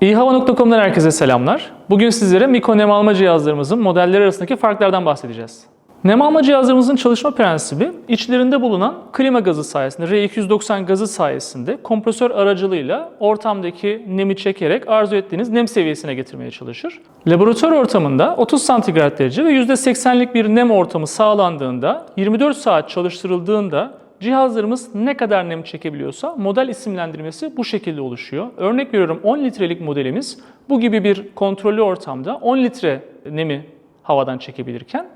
İyihava.com'dan herkese selamlar. Bugün sizlere mikro nem alma cihazlarımızın modelleri arasındaki farklardan bahsedeceğiz. Nem alma cihazlarımızın çalışma prensibi içlerinde bulunan klima gazı sayesinde, R290 gazı sayesinde kompresör aracılığıyla ortamdaki nemi çekerek arzu ettiğiniz nem seviyesine getirmeye çalışır. Laboratuvar ortamında 30 santigrat derece ve %80'lik bir nem ortamı sağlandığında 24 saat çalıştırıldığında Cihazlarımız ne kadar nem çekebiliyorsa model isimlendirmesi bu şekilde oluşuyor. Örnek veriyorum 10 litrelik modelimiz bu gibi bir kontrollü ortamda 10 litre nemi havadan çekebilirken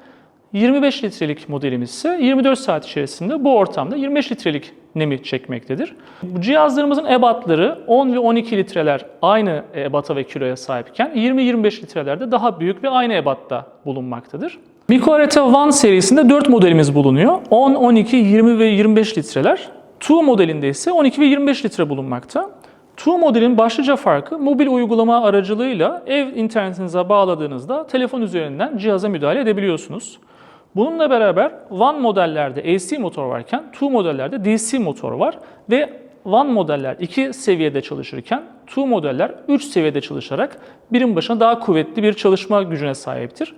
25 litrelik modelimiz ise 24 saat içerisinde bu ortamda 25 litrelik nemi çekmektedir. Bu cihazlarımızın ebatları 10 ve 12 litreler aynı ebata ve kiloya sahipken 20-25 litrelerde daha büyük ve aynı ebatta bulunmaktadır. Mikroareta One serisinde 4 modelimiz bulunuyor. 10, 12, 20 ve 25 litreler. Two modelinde ise 12 ve 25 litre bulunmakta. Two modelin başlıca farkı mobil uygulama aracılığıyla ev internetinize bağladığınızda telefon üzerinden cihaza müdahale edebiliyorsunuz. Bununla beraber One modellerde AC motor varken Two modellerde DC motor var ve One modeller 2 seviyede çalışırken Two modeller 3 seviyede çalışarak birim başına daha kuvvetli bir çalışma gücüne sahiptir.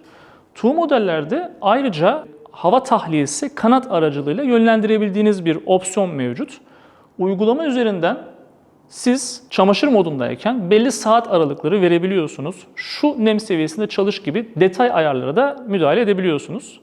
Two modellerde ayrıca hava tahliyesi kanat aracılığıyla yönlendirebildiğiniz bir opsiyon mevcut. Uygulama üzerinden siz çamaşır modundayken belli saat aralıkları verebiliyorsunuz. Şu nem seviyesinde çalış gibi detay ayarlara da müdahale edebiliyorsunuz.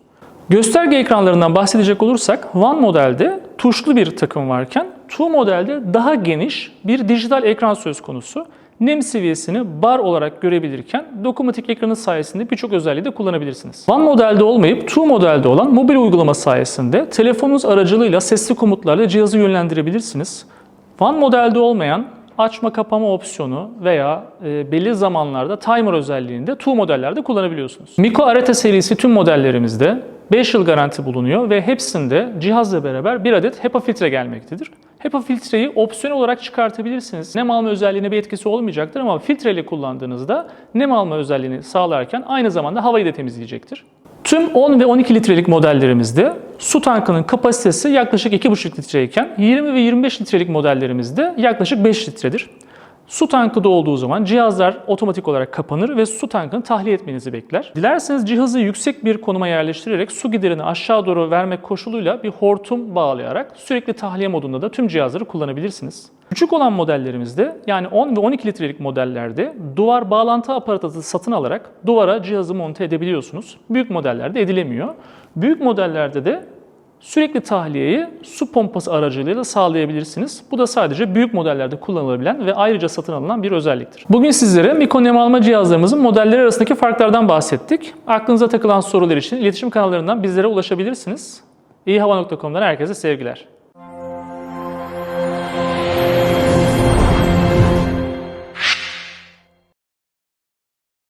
Gösterge ekranlarından bahsedecek olursak One modelde tuşlu bir takım varken Two modelde daha geniş bir dijital ekran söz konusu. Nem seviyesini bar olarak görebilirken dokunmatik ekranı sayesinde birçok özelliği de kullanabilirsiniz. One modelde olmayıp Two modelde olan mobil uygulama sayesinde telefonunuz aracılığıyla sesli komutlarla cihazı yönlendirebilirsiniz. One modelde olmayan açma kapama opsiyonu veya e, belli zamanlarda timer özelliğini de Two modellerde kullanabiliyorsunuz. Miko Arete serisi tüm modellerimizde 5 yıl garanti bulunuyor ve hepsinde cihazla beraber bir adet HEPA filtre gelmektedir. HEPA filtreyi opsiyon olarak çıkartabilirsiniz. Nem alma özelliğine bir etkisi olmayacaktır ama filtreyle kullandığınızda nem alma özelliğini sağlarken aynı zamanda havayı da temizleyecektir. Tüm 10 ve 12 litrelik modellerimizde su tankının kapasitesi yaklaşık 2,5 litreyken 20 ve 25 litrelik modellerimizde yaklaşık 5 litredir. Su tankı dolduğu zaman cihazlar otomatik olarak kapanır ve su tankını tahliye etmenizi bekler. Dilerseniz cihazı yüksek bir konuma yerleştirerek su giderini aşağı doğru vermek koşuluyla bir hortum bağlayarak sürekli tahliye modunda da tüm cihazları kullanabilirsiniz. Küçük olan modellerimizde yani 10 ve 12 litrelik modellerde duvar bağlantı aparatı satın alarak duvara cihazı monte edebiliyorsunuz. Büyük modellerde edilemiyor. Büyük modellerde de Sürekli tahliyeyi su pompası aracılığıyla sağlayabilirsiniz. Bu da sadece büyük modellerde kullanılabilen ve ayrıca satın alınan bir özelliktir. Bugün sizlere mikro nem alma cihazlarımızın modelleri arasındaki farklardan bahsettik. Aklınıza takılan sorular için iletişim kanallarından bizlere ulaşabilirsiniz. İyihava.com'dan herkese sevgiler.